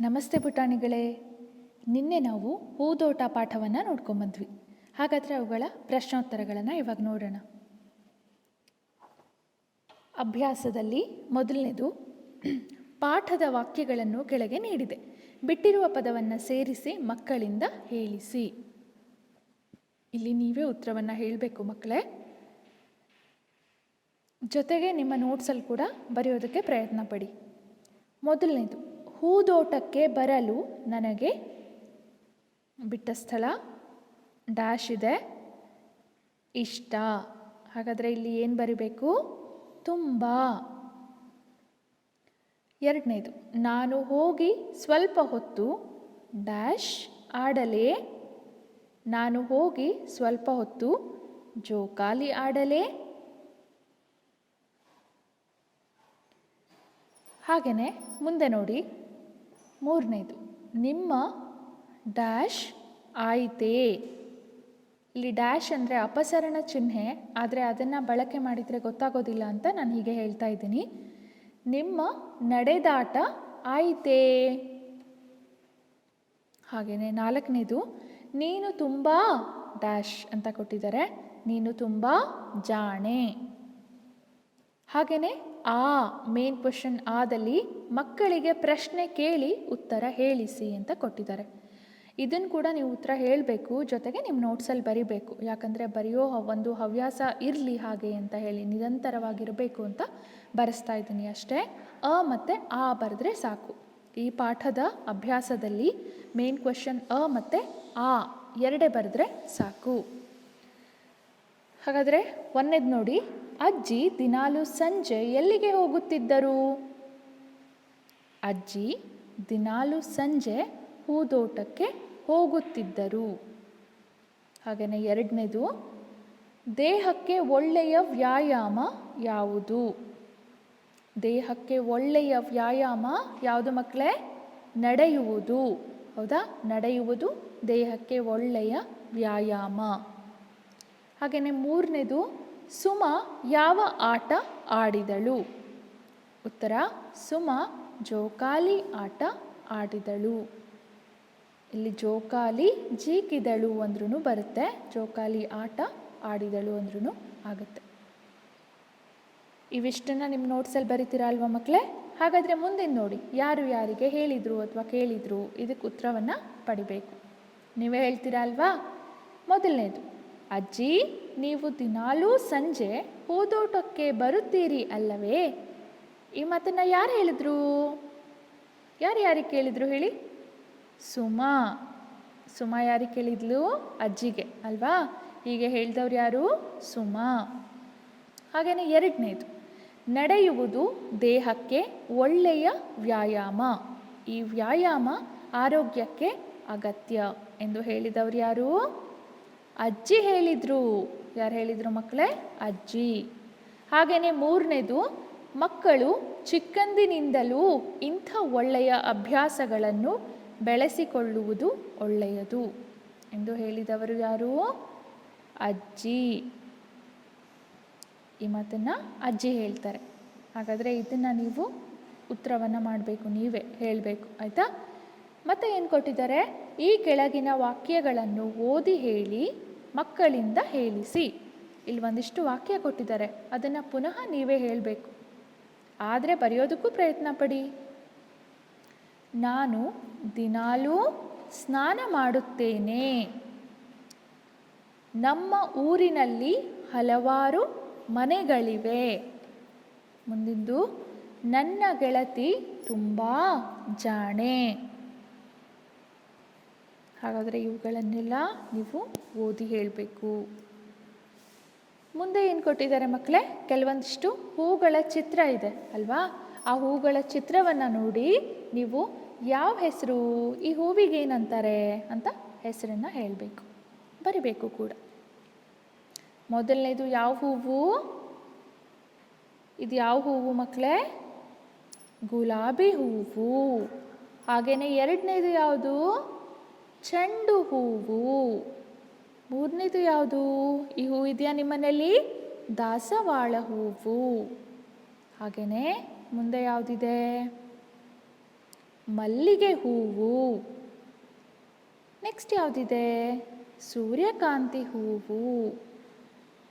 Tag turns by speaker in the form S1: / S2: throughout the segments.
S1: ನಮಸ್ತೆ ಪುಟಾಣಿಗಳೇ. ನಿನ್ನೆ ನಾವು ಹೂದೋಟ ಪಾಠವನ್ನು ನೋಡ್ಕೊಂಬಂದ್ವಿ. ಹಾಗಾದರೆ ಅವುಗಳ ಪ್ರಶ್ನೋತ್ತರಗಳನ್ನು ಇವಾಗ ನೋಡೋಣ. ಅಭ್ಯಾಸದಲ್ಲಿ ಮೊದಲನೇದು, ಪಾಠದ ವಾಕ್ಯಗಳನ್ನು ಕೆಳಗೆ ನೀಡಿದೆ. ಬಿಟ್ಟಿರುವ ಪದವನ್ನು ಸೇರಿಸಿ ಮಕ್ಕಳಿಂದ ಹೇಳಿಸಿ. ಇಲ್ಲಿ ನೀವೇ ಉತ್ತರವನ್ನು ಹೇಳಬೇಕು ಮಕ್ಕಳೇ. ಜೊತೆಗೆ ನಿಮ್ಮ ನೋಟ್ಸಲ್ಲಿ ಕೂಡ ಬರೆಯೋದಕ್ಕೆ ಪ್ರಯತ್ನ ಪಡಿ. ಮೊದಲನೇದು ಹೂದೋಟಕ್ಕೆ ಬರಲು ನನಗೆ ಬಿಟ್ಟ ಸ್ಥಳ ಡ್ಯಾಶ್ ಇದೆ. ಇಷ್ಟ. ಹಾಗಾದರೆ ಇಲ್ಲಿ ಏನು ಬರಿಬೇಕು? ತುಂಬ. ಎರಡನೇದು, ನಾನು ಹೋಗಿ ಸ್ವಲ್ಪ ಹೊತ್ತು ಡ್ಯಾಶ್ ಆಡಲೇ? ನಾನು ಹೋಗಿ ಸ್ವಲ್ಪ ಹೊತ್ತು ಜೋಕಾಲಿ ಆಡಲೇ? ಹಾಗೆಯೇ ಮುಂದೆ ನೋಡಿ. ಮೂರನೇದು, ನಿಮ್ಮ ಡ್ಯಾಶ್ ಆಯಿತೇ? ಇಲ್ಲಿ ಡ್ಯಾಶ್ ಅಂದರೆ ಅಪಸರಣ ಚಿಹ್ನೆ, ಆದರೆ ಅದನ್ನು ಬಳಕೆ ಮಾಡಿದರೆ ಗೊತ್ತಾಗೋದಿಲ್ಲ ಅಂತ ನಾನು ಹೀಗೆ ಹೇಳ್ತಾ ಇದ್ದೀನಿ. ನಿಮ್ಮ ನಡೆದಾಟ ಆಯಿತೇ? ಹಾಗೆಯೇ ನಾಲ್ಕನೇದು, ನೀನು ತುಂಬ ಡ್ಯಾಶ್ ಅಂತ ಕೊಟ್ಟಿದ್ದಾರೆ, ನೀನು ತುಂಬ ಜಾಣೆ. ಹಾಗೆಯೇ ಆ ಮೇನ್ ಕ್ವಶನ್ ಆದಲ್ಲಿ ಮಕ್ಕಳಿಗೆ ಪ್ರಶ್ನೆ ಕೇಳಿ ಉತ್ತರ ಹೇಳಿಸಿ ಅಂತ ಕೊಟ್ಟಿದ್ದಾರೆ. ಇದನ್ನು ಕೂಡ ನೀವು ಉತ್ತರ ಹೇಳಬೇಕು, ಜೊತೆಗೆ ನಿಮ್ಮ ನೋಟ್ಸಲ್ಲಿ ಬರಿಬೇಕು. ಯಾಕಂದರೆ ಬರೆಯೋ ಒಂದು ಹವ್ಯಾಸ ಇರಲಿ ಹಾಗೆ ಅಂತ ಹೇಳಿ, ನಿರಂತರವಾಗಿರಬೇಕು ಅಂತ ಬರೆಸ್ತಾ ಇದ್ದೀನಿ ಅಷ್ಟೇ. ಅ ಮತ್ತು ಆ ಬರೆದ್ರೆ ಸಾಕು. ಈ ಪಾಠದ ಅಭ್ಯಾಸದಲ್ಲಿ ಮೇನ್ ಕ್ವಶನ್ ಅ ಮತ್ತು ಆ ಎರಡೇ ಬರೆದ್ರೆ ಸಾಕು. ಹಾಗಾದರೆ ಒಂದೇದು ನೋಡಿ. ಅಜ್ಜಿ ದಿನಾಲು ಸಂಜೆ ಎಲ್ಲಿಗೆ ಹೋಗುತ್ತಿದ್ದರು? ಅಜ್ಜಿ ದಿನಾಲು ಸಂಜೆ ಹೂದೋಟಕ್ಕೆ ಹೋಗುತ್ತಿದ್ದರು. ಹಾಗೆಯೇ ಎರಡನೇದು, ದೇಹಕ್ಕೆ ಒಳ್ಳೆಯ ವ್ಯಾಯಾಮ ಯಾವುದು? ದೇಹಕ್ಕೆ ಒಳ್ಳೆಯ ವ್ಯಾಯಾಮ ಯಾವುದು ಮಕ್ಕಳೇ? ನಡೆಯುವುದು. ಹೌದಾ? ನಡೆಯುವುದು ದೇಹಕ್ಕೆ ಒಳ್ಳೆಯ ವ್ಯಾಯಾಮ. ಹಾಗೆಯೇ ಮೂರನೇದು ಸುಮ ಯಾವ ಆಟ ಆಡಿದಳು? ಉತ್ತರ, ಸುಮ ಜೋಕಾಲಿ ಆಟ ಆಡಿದಳು. ಇಲ್ಲಿ ಜೋಕಾಲಿ ಜೀಕಿದಳು ಅಂದ್ರೂ ಬರುತ್ತೆ, ಜೋಕಾಲಿ ಆಟ ಆಡಿದಳು ಅಂದ್ರೂ ಆಗುತ್ತೆ. ಇವಿಷ್ಟನ್ನ ನಿಮ್ಮ ನೋಟ್ಸಲ್ಲಿ ಬರಿತೀರಾ ಅಲ್ವಾ ಮಕ್ಕಳೇ ಹಾಗಾದರೆ ಮುಂದಿನ ನೋಡಿ, ಯಾರು ಯಾರಿಗೆ ಹೇಳಿದರು ಅಥವಾ ಕೇಳಿದರು, ಇದಕ್ಕೆ ಉತ್ತರವನ್ನು ಪಡಿಬೇಕು. ನೀವೇ ಹೇಳ್ತೀರಾ ಅಲ್ವಾ? ಮೊದಲನೇದು ಅಜ್ಜಿ, ನೀವು ದಿನಾಲೂ ಸಂಜೆ ಹೂದೋಟಕ್ಕೆ ಬರುತ್ತೀರಿ ಅಲ್ಲವೇ? ಈ ಮಾತನ್ನು ಯಾರು ಹೇಳಿದ್ರು? ಯಾರು ಯಾರಿಗೆ ಕೇಳಿದ್ರು ಹೇಳಿ? ಸುಮಾ. ಸುಮಾ ಯಾರಿಗೆ ಕೇಳಿದ್ಲು? ಅಜ್ಜಿಗೆ, ಅಲ್ವಾ? ಹೀಗೆ ಹೇಳಿದವ್ರು ಯಾರು? ಸುಮಾ. ಹಾಗೆಯೇ ಎರಡನೇದು, ನಡೆಯುವುದು ದೇಹಕ್ಕೆ ಒಳ್ಳೆಯ ವ್ಯಾಯಾಮ. ಈ ವ್ಯಾಯಾಮ ಆರೋಗ್ಯಕ್ಕೆ ಅಗತ್ಯ ಎಂದು ಹೇಳಿದವ್ರು ಯಾರು? ಅಜ್ಜಿ ಹೇಳಿದರು. ಯಾರು ಹೇಳಿದರು ಮಕ್ಕಳೇ ಅಜ್ಜಿ. ಹಾಗೆಯೇ ಮೂರನೇದು, ಮಕ್ಕಳು ಚಿಕ್ಕಂದಿನಿಂದಲೂ ಇಂಥ ಒಳ್ಳೆಯ ಅಭ್ಯಾಸಗಳನ್ನು ಬೆಳೆಸಿಕೊಳ್ಳುವುದು ಒಳ್ಳೆಯದು. ಎಂದು ಹೇಳಿದವರು ಯಾರು? ಅಜ್ಜಿ. ಈ ಮಾತನ್ನು ಅಜ್ಜಿ ಹೇಳ್ತಾರೆ. ಹಾಗಾದರೆ ಇದನ್ನು ನೀವು ಉತ್ತರವನ್ನು ಮಾಡಬೇಕು, ನೀವೇ ಹೇಳಬೇಕು, ಆಯಿತಾ? ಮತ್ತೆ ಏನು ಕೊಟ್ಟಿದ್ದಾರೆ? ಈ ಕೆಳಗಿನ ವಾಕ್ಯಗಳನ್ನು ಓದಿ ಹೇಳಿ ಮಕ್ಕಳಿಂದ ಹೇಳಿಸಿ. ಇಲ್ಲಿ ಒಂದಿಷ್ಟು ವಾಕ್ಯ ಕೊಟ್ಟಿದ್ದಾರೆ. ಅದನ್ನು ಪುನಃ ನೀವೇ ಹೇಳಬೇಕು. ಆದರೆ ಬರೆಯೋದಕ್ಕೂ ಪ್ರಯತ್ನ ಪಡಿ. ನಾನು ದಿನಾಲೂ ಸ್ನಾನ ಮಾಡುತ್ತೇನೆ. ನಮ್ಮ ಊರಿನಲ್ಲಿ ಹಲವಾರು ಮನೆಗಳಿವೆ. ಮುಂದಿಂದು ನನ್ನ ಗೆಳತಿ ತುಂಬ ಜಾಣೆ. ಹಾಗಾದರೆ ಇವುಗಳನ್ನೆಲ್ಲ ನೀವು ಓದಿ ಹೇಳಬೇಕು. ಮುಂದೆ ಏನು ಕೊಟ್ಟಿದ್ದಾರೆ ಮಕ್ಕಳೇ ಕೆಲವೊಂದಿಷ್ಟು ಹೂಗಳ ಚಿತ್ರ ಇದೆ ಅಲ್ವಾ? ಆ ಹೂಗಳ ಚಿತ್ರವನ್ನು ನೋಡಿ ನೀವು ಯಾವ ಹೆಸರು, ಈ ಹೂವಿಗೆ ಏನಂತಾರೆ ಅಂತ ಹೆಸರನ್ನು ಹೇಳಬೇಕು. ಬರಿಬೇಕು ಕೂಡ. ಮೊದಲನೇದು ಯಾವ ಹೂವು? ಇದು ಯಾವ ಹೂವು ಮಕ್ಕಳೇ ಗುಲಾಬಿ ಹೂವು. ಹಾಗೆಯೇ ಎರಡನೇದು ಯಾವುದು? ಚೆಂಡು ಹೂವು. ಮೂರನೇದು ಯಾವುದು? ಈ ಹೂವು ಇದೆಯಾ ನಿಮ್ಮನೇಲಿ? ದಾಸವಾಳ ಹೂವು. ಹಾಗೆಯೇ ಮುಂದೆ ಯಾವುದಿದೆ? ಮಲ್ಲಿಗೆ ಹೂವು. ನೆಕ್ಸ್ಟ್ ಯಾವುದಿದೆ? ಸೂರ್ಯಕಾಂತಿ ಹೂವು.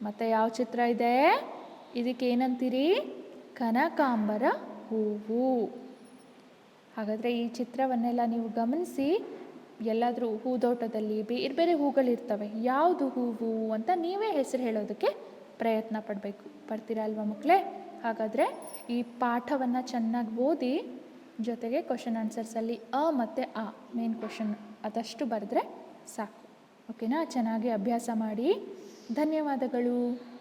S1: ಮತ್ತು ಯಾವ ಚಿತ್ರ ಇದೆ? ಇದಕ್ಕೆ ಏನಂತೀರಿ? ಕನಕಾಂಬರ ಹೂವು. ಹಾಗಾದರೆ ಈ ಚಿತ್ರವನ್ನೆಲ್ಲ ನೀವು ಗಮನಿಸಿ ಎಲ್ಲಾದರೂ ಹೂದೋಟದಲ್ಲಿ ಬೇರೆ ಬೇರೆ ಹೂಗಳಿರ್ತವೆ ಯಾವುದು ಹೂವು ಅಂತ ನೀವೇ ಹೆಸರು ಹೇಳೋದಕ್ಕೆ ಪ್ರಯತ್ನ ಪಡಬೇಕು. ಬರ್ತೀರಾ ಅಲ್ವಾ ಮಕ್ಕಳೇ? ಹಾಗಾದರೆ ಈ ಪಾಠವನ್ನು ಚೆನ್ನಾಗಿ ಓದಿ ಜೊತೆಗೆ ಕ್ವಶನ್ ಆನ್ಸರ್ಸಲ್ಲಿ ಅ ಮತ್ತು ಆ ಮೇನ್ ಕ್ವಶನ್ ಅದಷ್ಟು ಬರೆದ್ರೆ ಸಾಕು. ಓಕೆನಾ ಚೆನ್ನಾಗಿ ಅಭ್ಯಾಸ ಮಾಡಿ. ಧನ್ಯವಾದಗಳು.